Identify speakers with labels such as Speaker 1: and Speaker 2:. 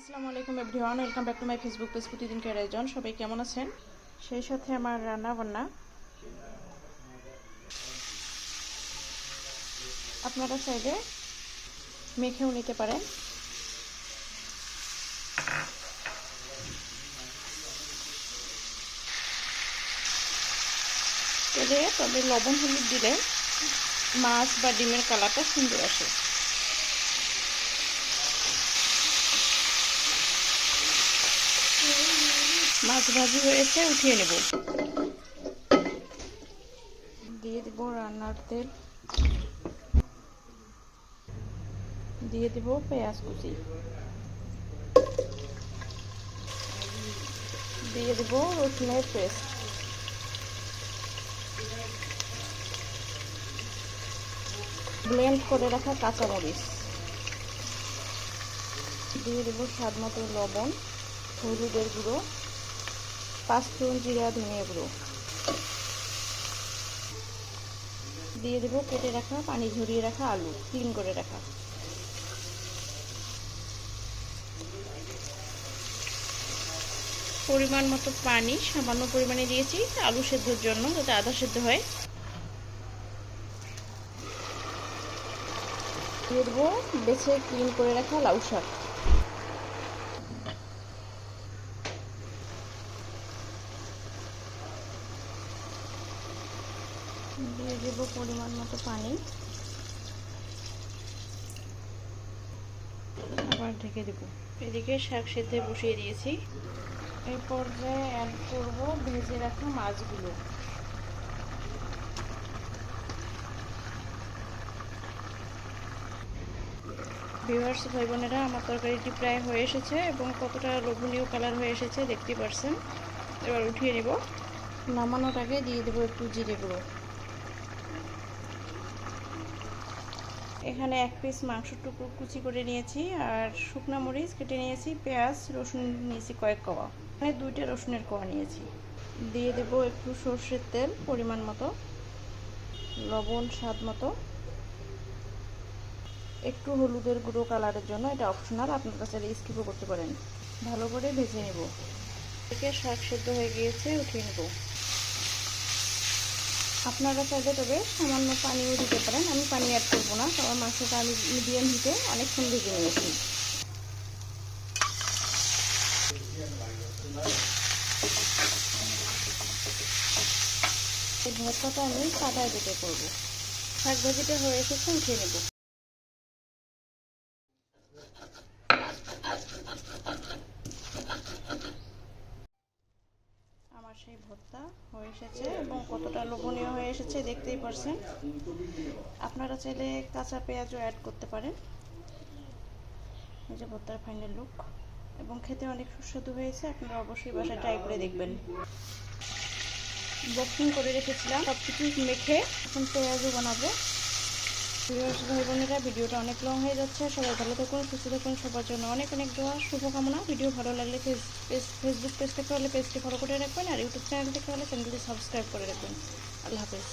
Speaker 1: আসসালামু আলাইকুম everyone, welcome back to my Facebook page প্রতিদিনকার আয়োজন সবাই কেমন আছেন? সেই সাথে আমার রান্না বান্না। আপনারা চাইলে মেখেও নিতে পারেন। তবে লবণ হলুদ দিলে মাছ বা ডিমের কালারটা সুন্দর আসে। মাছ ভাজি হয়েছে, উঠিয়ে নেব। দিয়ে দেব রান্নার তেল। দিয়ে দেব পেঁয়াজ কুচি। দিয়ে দেব রসুনের পেস্ট। ব্লেন্ড করে রাখা কাঁচামরিচ। দিয়ে দেব স্বাদ মতো লবণ, হলুদের গুঁড়ো। পাঁচফোড়ন জিরা ধনিয়া গুঁড়ো। দিয়ে দেবো কেটে রাখা, পানি ঝরিয়ে রাখা আলু ক্লিন করে রাখা। পরিমাণ মতো পানি, সামান্য পরিমাণে দিয়েছি, আলু সেদ্ধর জন্য, যাতে আধা সেদ্ধ হয়। দিয়ে দেবো বেছে, ক্লিন করে রাখা লাউ শাক। দিয়ে দেব পরিমাণ মতো পানি। আবার ঢেকে দেব। এদিকে শাক সেদ্ধে বসিয়ে দিয়েছি। এই পর্যায়ে অ্যাড করব ভেজে রাখা মাছগুলো। ভিউয়ার্স ভাই বোনেরা আমার তরকারিটি প্রায় হয়ে এসেছে এবং কতটা লোভনীয় কালার হয়ে এসেছে দেখতে পারছেন। এবার উঠিয়ে নেব। নামানোর আগে দিয়ে দেবো একটু জিরে গুঁড়ো। এখানে এক পিস মাংস টুকরো কুচি করে নিয়েছি আর শুকনো মরিচ কেটে নিয়েছি, পেঁয়াজ, রসুন নিয়েছি কয়েক কোয়া। এখানে দুইটা রসুনের কোয়া নিয়েছি। দিয়ে দেব একটু সর্ষের তেল পরিমাণ মতো, লবণ স্বাদ মতো। একটু হলুদের গুঁড়ো কালারের জন্য এটা অপশনাল আপনার কাছে স্কিপও করতে পারেন। ভালো করে ভেজে নেব। থেকে শাক সেদ্ধ হয়ে গিয়েছে, উঠিয়ে নেব। আপনারা চাইলে তবে সামান্য পানিও দিতে পারেন। আমি পানি অ্যাড করব না। কারণ মাংসটা আমি মিডিয়াম হিটে অনেকক্ষণ ভেজে নিয়েছি। এই ভর্তাটা আমি কাটায় দিতে করব। শাক ভাজিটা হয়ে এসেছে, উঠিয়ে নেব। সেই ভর্তা হয়ে এসেছে এবং কতটা লোভনীয় হয়ে এসেছে দেখতেই পারছেন। আপনারা চাইলে কাঁচা পেঁয়াজও অ্যাড করতে পারেন। এই যে ভর্তার ফাইনাল লুক এবং খেতে অনেক সুস্বাদু হয়েছে, আপনারা অবশ্যই বাসায় ট্রাই করে দেখবেন। বক্সিং করে রেখেছিলাম সব কিছু মেখে এখন পেঁয়াজও বানাবো। ভাই বোনেরা ভিডিওটা অনেক লং হয়ে যাচ্ছে। সবাই ভালো থাকুন, সুস্থ থাকুন। সবার জন্য অনেক অনেক দোয়া, শুভকামনা। ভিডিও ভালো লাগলে ফেসবুক পেজ থেকে হলে পেজটি ফলো করে রাখবেন আর ইউটিউব চ্যানেল থেকে হলে চ্যানেলটি সাবস্ক্রাইব করে রাখবেন। আল্লাহ হাফেজ।